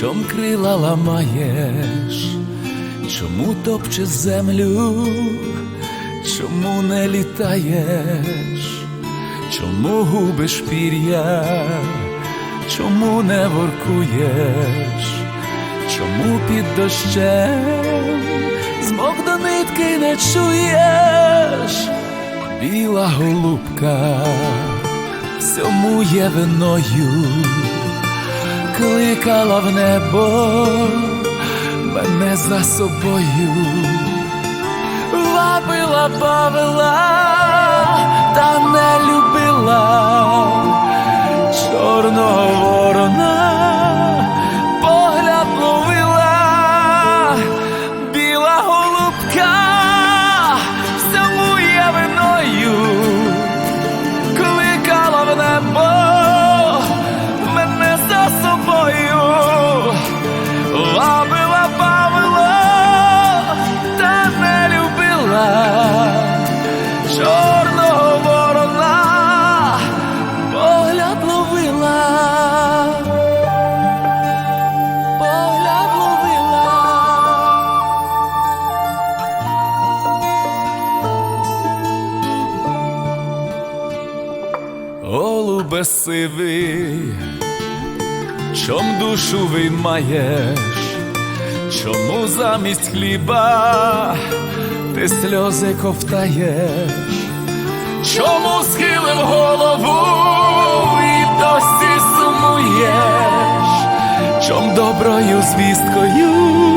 чом крила ламаєш, чому топчеш землю, чому не літаєш, чому губиш пір'я, чому не воркуєш, чому під дощем змок до нитки не чуєш, біла голубка всьому є виною. Кликала в небо мене за собою, лапила, бавила, та не любила Сивий, чом душу виймаєш, чому замість хліба ти сльози ковтаєш, чому схилив голову і досі сумуєш, чом доброю звісткою